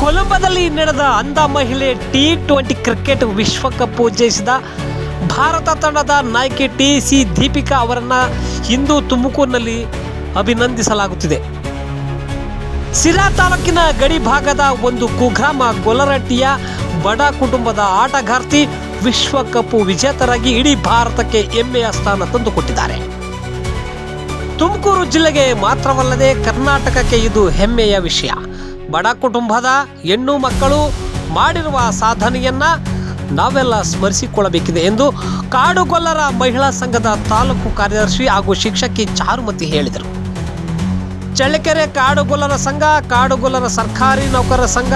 ಕೊಲಂಬೋದಲ್ಲಿ ನಡೆದ ಅಂಧ ಮಹಿಳೆ ಟಿ ಟ್ವೆಂಟಿ ಕ್ರಿಕೆಟ್ ವಿಶ್ವಕಪ್ ಜಯಿಸಿದ ಭಾರತ ತಂಡದ ನಾಯಕಿ ಟಿ ಸಿ ದೀಪಿಕಾ ಅವರನ್ನು ಇಂದು ತುಮಕೂರಿನಲ್ಲಿ ಅಭಿನಂದಿಸಲಾಗುತ್ತಿದೆ. ಸಿರಾ ತಾಲೂಕಿನ ಗಡಿ ಭಾಗದ ಒಂದು ಕುಗ್ರಾಮ ಗೊಲರಟ್ಟಿಯ ಬಡ ಕುಟುಂಬದ ಆಟಗಾರ್ತಿ ವಿಶ್ವಕಪ್ ವಿಜೇತರಾಗಿ ಇಡೀ ಭಾರತಕ್ಕೆ ಹೆಮ್ಮೆಯ ಸ್ಥಾನ ತಂದುಕೊಟ್ಟಿದ್ದಾರೆ. ತುಮಕೂರು ಜಿಲ್ಲೆಗೆ ಮಾತ್ರವಲ್ಲದೆ ಕರ್ನಾಟಕಕ್ಕೆ ಇದು ಹೆಮ್ಮೆಯ ವಿಷಯ. ಬಡ ಕುಟುಂಬದ ಹೆಣ್ಣು ಮಕ್ಕಳು ಮಾಡಿರುವ ಸಾಧನೆಯನ್ನು ನಾವೆಲ್ಲ ಸ್ಮರಿಸಿಕೊಳ್ಳಬೇಕಿದೆ ಎಂದು ಕಾಡುಗೊಲ್ಲರ ಮಹಿಳಾ ಸಂಘದ ತಾಲೂಕು ಕಾರ್ಯದರ್ಶಿ ಹಾಗೂ ಶಿಕ್ಷಕಿ ಚಾರುಮತಿ ಹೇಳಿದರು. ಚಳ್ಳಕೆರೆ ಕಾಡುಗೊಲ್ಲರ ಸಂಘ, ಕಾಡುಗೊಲ್ಲರ ಸರ್ಕಾರಿ ನೌಕರರ ಸಂಘ,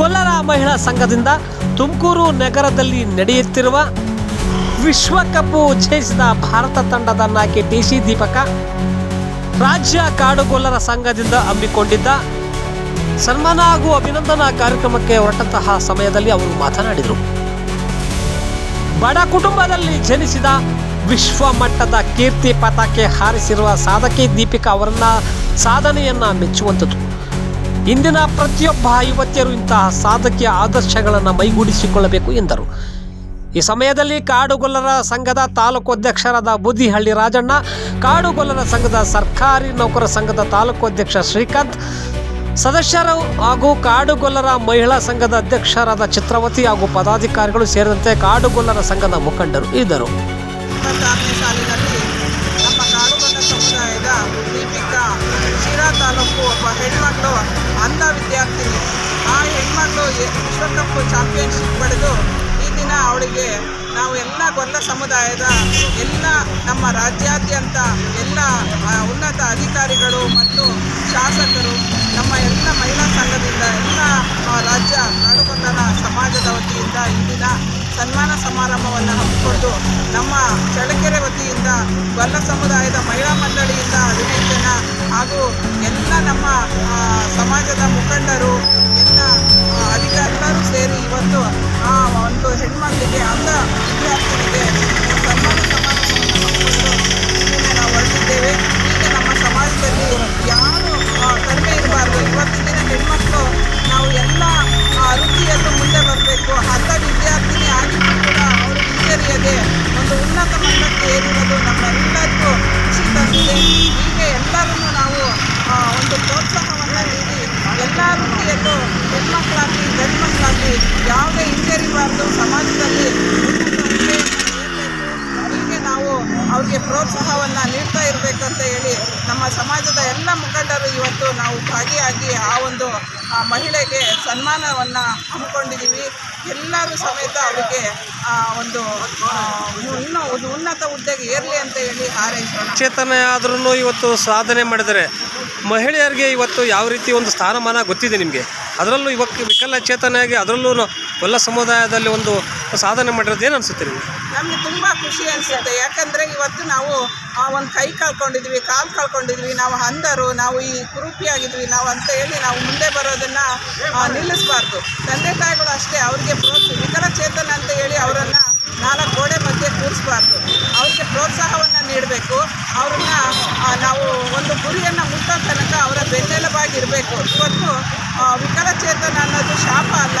ಗೊಲ್ಲರ ಮಹಿಳಾ ಸಂಘದಿಂದ ತುಮಕೂರು ನಗರದಲ್ಲಿ ನಡೆಯುತ್ತಿರುವ ವಿಶ್ವಕಪ್ ಜಯಿಸಿದ ಭಾರತ ತಂಡದ ನಾಯಕಿ ಟಿ ಸಿ ದೀಪಕ ರಾಜ್ಯ ಕಾಡುಗೊಲ್ಲರ ಸಂಘದಿಂದ ಹಮ್ಮಿಕೊಂಡಿದ್ದ ಸನ್ಮಾನ ಹಾಗೂ ಅಭಿನಂದನಾ ಕಾರ್ಯಕ್ರಮಕ್ಕೆ ಹೊರಟಂತಹ ಸಮಯದಲ್ಲಿ ಅವರು ಮಾತನಾಡಿದರು. ಬಡ ಕುಟುಂಬದಲ್ಲಿ ಜನಿಸಿದ ವಿಶ್ವ ಮಟ್ಟದ ಕೀರ್ತಿ ಪತಾಕೆ ಹಾರಿಸಿರುವ ಸಾಧಕಿ ದೀಪಿಕಾ ಅವರನ್ನ ಸಾಧನೆಯನ್ನ ಮೆಚ್ಚುವಂಥದ್ದು. ಇಂದಿನ ಪ್ರತಿಯೊಬ್ಬ ಯುವತಿಯರು ಇಂತಹ ಸಾಧಕಿಯ ಆದರ್ಶಗಳನ್ನು ಮೈಗೂಡಿಸಿಕೊಳ್ಳಬೇಕು ಎಂದರು. ಈ ಸಮಯದಲ್ಲಿ ಕಾಡುಗೊಲ್ಲರ ಸಂಘದ ತಾಲೂಕು ಅಧ್ಯಕ್ಷರಾದ ಬುದ್ದಿಹಳ್ಳಿ ರಾಜಣ್ಣ, ಕಾಡುಗೊಲ್ಲರ ಸಂಘದ ಸರ್ಕಾರಿ ನೌಕರ ಸಂಘದ ತಾಲೂಕು ಅಧ್ಯಕ್ಷ ಶ್ರೀಕಾಂತ್, ಸದಸ್ಯರು ಹಾಗೂ ಕಾಡುಗೊಲ್ಲರ ಮಹಿಳಾ ಸಂಘದ ಅಧ್ಯಕ್ಷರಾದ ಚಿತ್ರವತಿ ಹಾಗೂ ಪದಾಧಿಕಾರಿಗಳು ಸೇರಿದಂತೆ ಕಾಡುಗೊಲ್ಲರ ಸಂಘದ ಮುಖಂಡರು ಇದ್ದರು. ತಾಲೂಕು ಅಂಧ ವಿದ್ಯಾರ್ಥಿನಿ. ಆ ಹೆಣ್ಮಗಳು ವಿಶ್ವಕಪ್ ಚಾಂಪಿಯನ್ಶಿಪ್ ಪಡೆದು ಅವಳಿಗೆ ನಾವು ಎಲ್ಲ ಗೊಲ್ಲ ಸಮುದಾಯದ ಎಲ್ಲ ನಮ್ಮ ರಾಜ್ಯಾದ್ಯಂತ ಎಲ್ಲ ಉನ್ನತ ಅಧಿಕಾರಿಗಳು ಮತ್ತು ಶಾಸಕರು, ನಮ್ಮ ಎಲ್ಲ ಮಹಿಳಾ ಸಂಘದಿಂದ ಎಲ್ಲ ರಾಜ್ಯ ನಾಡುಗೊಂದನ ಸಮಾಜದ ವತಿಯಿಂದ ಇಂದಿನ ಸನ್ಮಾನ ಸಮಾರಂಭವನ್ನು ಹಮ್ಮಿಕೊಂಡು ನಮ್ಮ ಚಳ್ಳಕೆರೆ ವತಿಯಿಂದ ಗೊಲ್ಲ ಸಮುದಾಯದ ಮಹಿಳಾ ಮಂಡಳಿಯಿಂದ ಹದಿನೈದು ಹಾಗೂ ಎಲ್ಲ ನಮ್ಮ ಸಮಾಜದ ಮುಖಂಡರು ಉನ್ನತ ಮಟ್ಟಕ್ಕೆ ಏರಿರೋದು ನಮ್ಮೆಲ್ಲರಿಗೂ ಖುಷಿ ತಂದಿದೆ. ಹೀಗೆ ಎಲ್ಲರನ್ನೂ ನಾವು ಒಂದು ಪ್ರೋತ್ಸಾಹವನ್ನು ನೀಡಿ ಎಲ್ಲ ರೀತಿಯಲ್ಲೂ ಹೆಣ್ಮಕ್ಕಳಾಗಲಿ ಗಂಡು ಮಕ್ಕಳಾಗಲಿ ಯಾವುದೇ ಹಿಂಜರಿಬಾರ್ದು. ಸಮಾಜದಲ್ಲಿ ಹೀಗೆ ನಾವು ಅವ್ರಿಗೆ ಪ್ರೋತ್ಸಾಹವನ್ನು ನೀಡ್ತಾ ನಮ್ಮ ಸಮಾಜದ ಎಲ್ಲ ಮುಖಂಡರು ಇವತ್ತು ನಾವು ಭಾಗಿಯಾಗಿ ಆ ಒಂದು, ಆ ಮಹಿಳೆಗೆ ಸನ್ಮಾನವನ್ನು ಹಮ್ಮಿಕೊಂಡಿದ್ದೀವಿ. ಎಲ್ಲರೂ ಸಮೇತ ಅವರಿಗೆ ಒಂದು ಇನ್ನೂ ಒಂದು ಉನ್ನತ ಹುದ್ದೆಗೆ ಏರಲಿ ಅಂತ ಹೇಳಿ ಹಾರೈಸೋಣ. ಚೇತನ ಆದ್ರೂ ಇವತ್ತು ಸಾಧನೆ ಮಾಡಿದರೆ ಮಹಿಳೆಯರಿಗೆ ಇವತ್ತು ಯಾವ ರೀತಿ ಒಂದು ಸ್ಥಾನಮಾನ ಗೊತ್ತಿದೆ ನಿಮಗೆ? ಅದರಲ್ಲೂ ಇವಾಗ ವಿಕಲಚೇತನಾಗಿ ಅದರಲ್ಲೂ ಎಲ್ಲ ಸಮುದಾಯದಲ್ಲಿ ಒಂದು ಸಾಧನೆ ಮಾಡಿರೋದು ಏನು ಅನಿಸುತ್ತೆ ನಿಮಗೆ? ತುಂಬ ಖುಷಿ ಅನಿಸುತ್ತೆ. ಯಾಕಂದರೆ ಇವತ್ತು ನಾವು ಒಂದು ಕೈ ಕಳ್ಕೊಂಡಿದ್ವಿ ಕಾಲು ಕಳ್ಕೊಂಡಿದ್ವಿ ನಾವು ಅಂಧರು, ನಾವು ಈ ಕುರೂಪಿಯಾಗಿದ್ವಿ. ನಾವು ಅಂತ ಹೇಳಿ ನಾವು ಮುಂದೆ ಬರೋದನ್ನು ನಿಲ್ಲಿಸಬಾರ್ದು. ತಂದೆ ತಾಯಿಗಳು ಅಷ್ಟೇ, ಅವ್ರಿಗೆ ಪ್ರೋತ್ಸಾಹ ವಿಕಲಚೇತನ ಅಂತ ಹೇಳಿ ಅವರನ್ನು ನಾಲ್ಕು ಗೋಡೆ ಮಧ್ಯೆ ಕೂರಿಸಬಾರ್ದು. ಅವ್ರಿಗೆ ಪ್ರೋತ್ಸಾಹವನ್ನು ನೀಡಬೇಕು. ಅವ್ರನ್ನ ನಾವು ಒಂದು ಗುರಿಯನ್ನು ಮುಟ್ಟೋ ತನಕ ಅವರ ಬೆನ್ನೆಲುಬಾಗಿರಬೇಕು. ಇವತ್ತು ವಿಕಲಚೇತನ ಅನ್ನೋದು ಶಾಪ ಅಲ್ಲ.